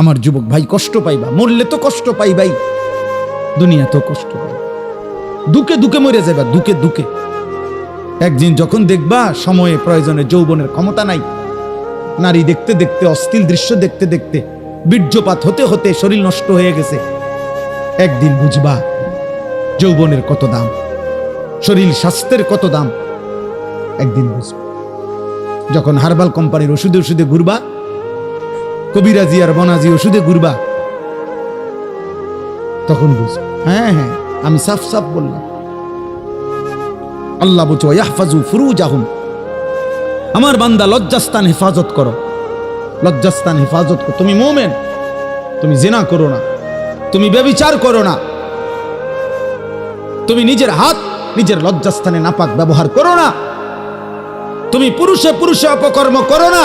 আমার যুবক ভাই কষ্ট পাইবা, মরলে তো কষ্ট পাইবাই। দুনিয়া তো কষ্ট। পাই দুকে দুকে মরে যাবা দুকে দুকে। একদিন যখন দেখবা সময়ে প্রয়োজনে যৌবনের ক্ষমতা নাই, নারী দেখতে দেখতে অস্থির দৃশ্য দেখতে দেখতে, বীর্যপাত হতে হতে শরীর নষ্ট হয়ে গেছে। একদিন বুঝবা যৌবনের কত দাম, শরীর স্বাস্থ্যের কত দাম। একদিন বুঝবা, যখন হার্বাল কোম্পানির ওষুধে ওষুধে ঘুরবা কবিরাজি আর বনাজি ওষুধে ঘুরবা। তখন বুঝবা হ্যাঁ হ্যাঁ আমি সাফ সাফ বললাম। আল্লাহ বলছো ইয়াহফাজু ফুরুজ আহম আমার বান্দা লজ্জাস্থান হেফাজত করো। লজ্জাস্থান হেফাজত করো। তুমি মোমেন, তুমি জেনা করো না। তুমি ব্যবিচার করো না। তুমি নিজের হাত, নিজের লজ্জাস্থানে নাপাক ব্যবহার করো না। তুমি পুরুষে পুরুষে অপকর্ম করো না।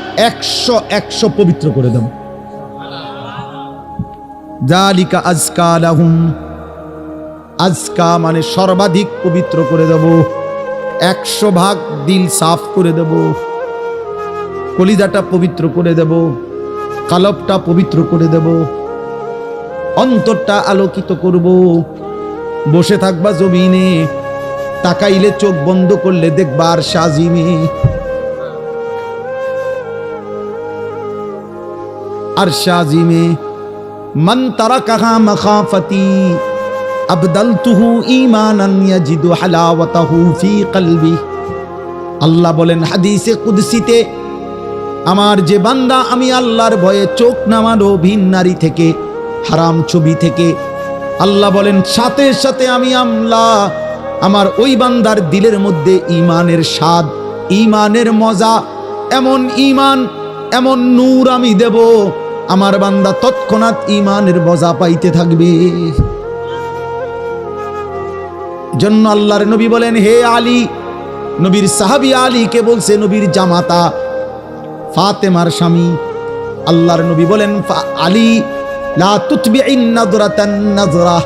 একশো একশো পবিত্র করে দেব। জালিকা আজকা লাহুম। আজকা মানে সর্বাধিক পবিত্র করে দেব। একশো ভাগ দিল সাফ করে দেব। কলিজাটা পবিত্র করে দেব। কালবটা পবিত্র করে দেব। অন্তরটা আলোকিত করব। বসে থাকবা জমিনে। তাকাইলে চোখ বন্ধ করলে দেখবার সাজিমে। আর সাজিমে মন তারা কাহা মখাফতি, আবদালতুহু ঈমানান ইয়াজিদু হালাওয়াতাহু ফি কলবি। আল্লাহ বলেন হাদিসে কুদসিতে, আমার যে বান্দা, আমি আল্লাহর ভয়ে চোখ নামানো ভিন নারী থেকে, হারাম ছবি থেকে, আল্লাহ বলেন, সাথে সাথে আমি আমলা, আমার ওই বান্দার দিলের মধ্যে ইমানের স্বাদ ইমানের মজা, এমন ইমান এমন নূর আমি দেব, আমার বান্দা তৎক্ষণাৎ ইমানের মজা পাইতে থাকবে। জন্য আল্লাহর নবী বলেন, হে আলী, নবীর সাহাবি আলীকে বলছে নবীর জামাতা? ফাতেমার স্বামী। আল্লাহর নবী বলেন, "ফা- আলী, লা নাজরাতান নাজরা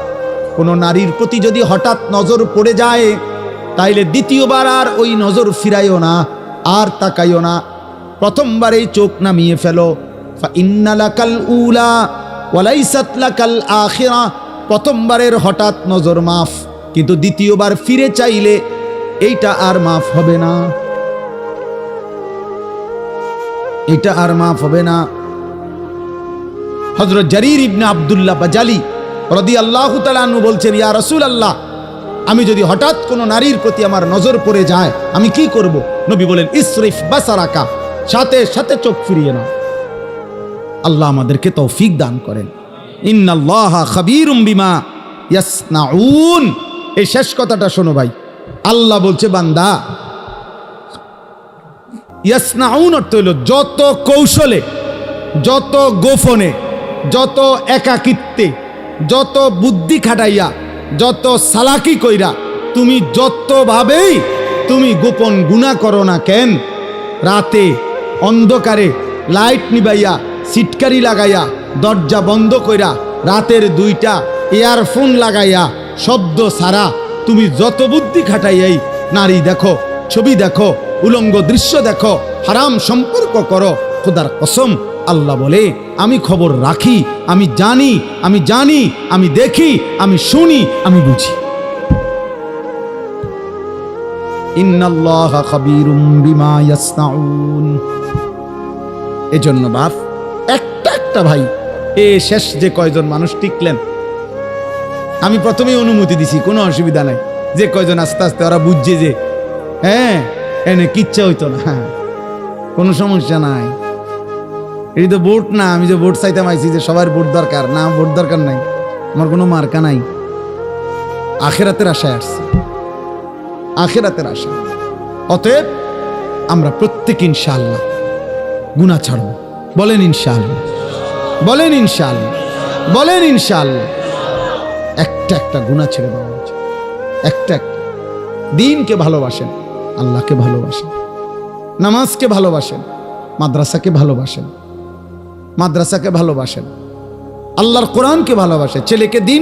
কোন নারীর প্রতি যদি হঠাৎ নজর পড়ে যায়, তাইলে দ্বিতীয়বার আর ওই নজর ফিরাইও না, আর তাকাইও না। প্রথমবারেই চোখ নামিয়ে ফেলো। ফা ইন্না লাকাল উলা ওয়ালাইসাত লাকাল আখিরা। প্রথমবারের হঠাৎ নজর মাফ, কিন্তু দ্বিতীয়বার ফিরে চাইলে এইটা আর মাফ হবে না। এটা আর মাফ হবে না। হজরত জারির ইবনে আবদুল্লাহ বাজালি রদি আল্লাহ তালু বলছেন, ইয়া রসুল আল্লাহ আমি যদি হঠাৎ কোনো নারীর প্রতি আমার নজর পড়ে যায়, আমি কি করব? নবী বলেন, ইসরিফ বাসারাকা। সাথে সাথে চোখ ফিরিয়ে না আল্লাহ আমাদেরকে তৌফিক দান করেন। ইন্নাল্লাহ ইয়াসনাউন। এই শেষ কথাটা শোনো ভাই। আল্লাহ বলছে, বান্দা, ইয়াসনাউন অর্থ হইল যত কৌশলে, যত গোপনে, যত একাকিত্বে, যত বুদ্ধি খাটাইয়া, যত সালাকি কইরা তুমি যতভাবেই তুমি গোপন গুণা করো না কেন, রাতে অন্ধকারে লাইট নিবাইয়া সিটকারি লাগাইয়া, দরজা বন্ধ কইরা, রাতের দুইটা ইয়ারফোন লাগাইয়া, শব্দ সারা, তুমি যত বুদ্ধি খাটাইয়াই নারী দেখো, ছবি দেখো, উলঙ্গ দৃশ্য দেখো, হারাম সম্পর্ক করো, খোদার কসম, আল্লাহ বলে, আমি খবর রাখি, আমি জানি আমি জানি, আমি দেখি, আমি শুনি, আমি বুঝি। ইন্নাল্লাহ খাবীরুম বিমা ইয়াসনাউন। এজন্য বাপ, একটা একটা ভাই, এ শেষ যে কয়জন মানুষ টিকলেন। আমি প্রথমেই অনুমতি দিছি, কোনো অসুবিধা নাই। যে কয়জন আস্তে আস্তে ওরা বুঝছে যে হ্যাঁ এনে কিচ্ছা হইতো না। কোনো সমস্যা নাই। এই তো ভোট না, আমি যে ভোট চাইতে আইছি যে সবার ভোট দরকার, না, ভোট দরকার নাই। আমার কোনো মার্কা নাই। আখেরাতের আশায় আসছে। আখেরাতের আশা অতএব আমরা প্রত্যেক ইনশাআল্লাহ গুণা ছাড়ব বলেন ইনশাআল্লাহ। বলেন ইনশাআল্লাহ। বলেন ইনশাআল্লাহ। একটা একটা গুণা ছেড়ে দেওয়া উচিত একটা একটা। দিনকে ভালোবাসেন, আল্লাহকে ভালোবাসেন। নামাজকে ভালোবাসেন, মাদ্রাসাকে ভালোবাসেন। মাদ্রাসাকে ভালোবাসেন। আল্লাহর কোরআনকে ভালোবাসে ছেলেকে দিন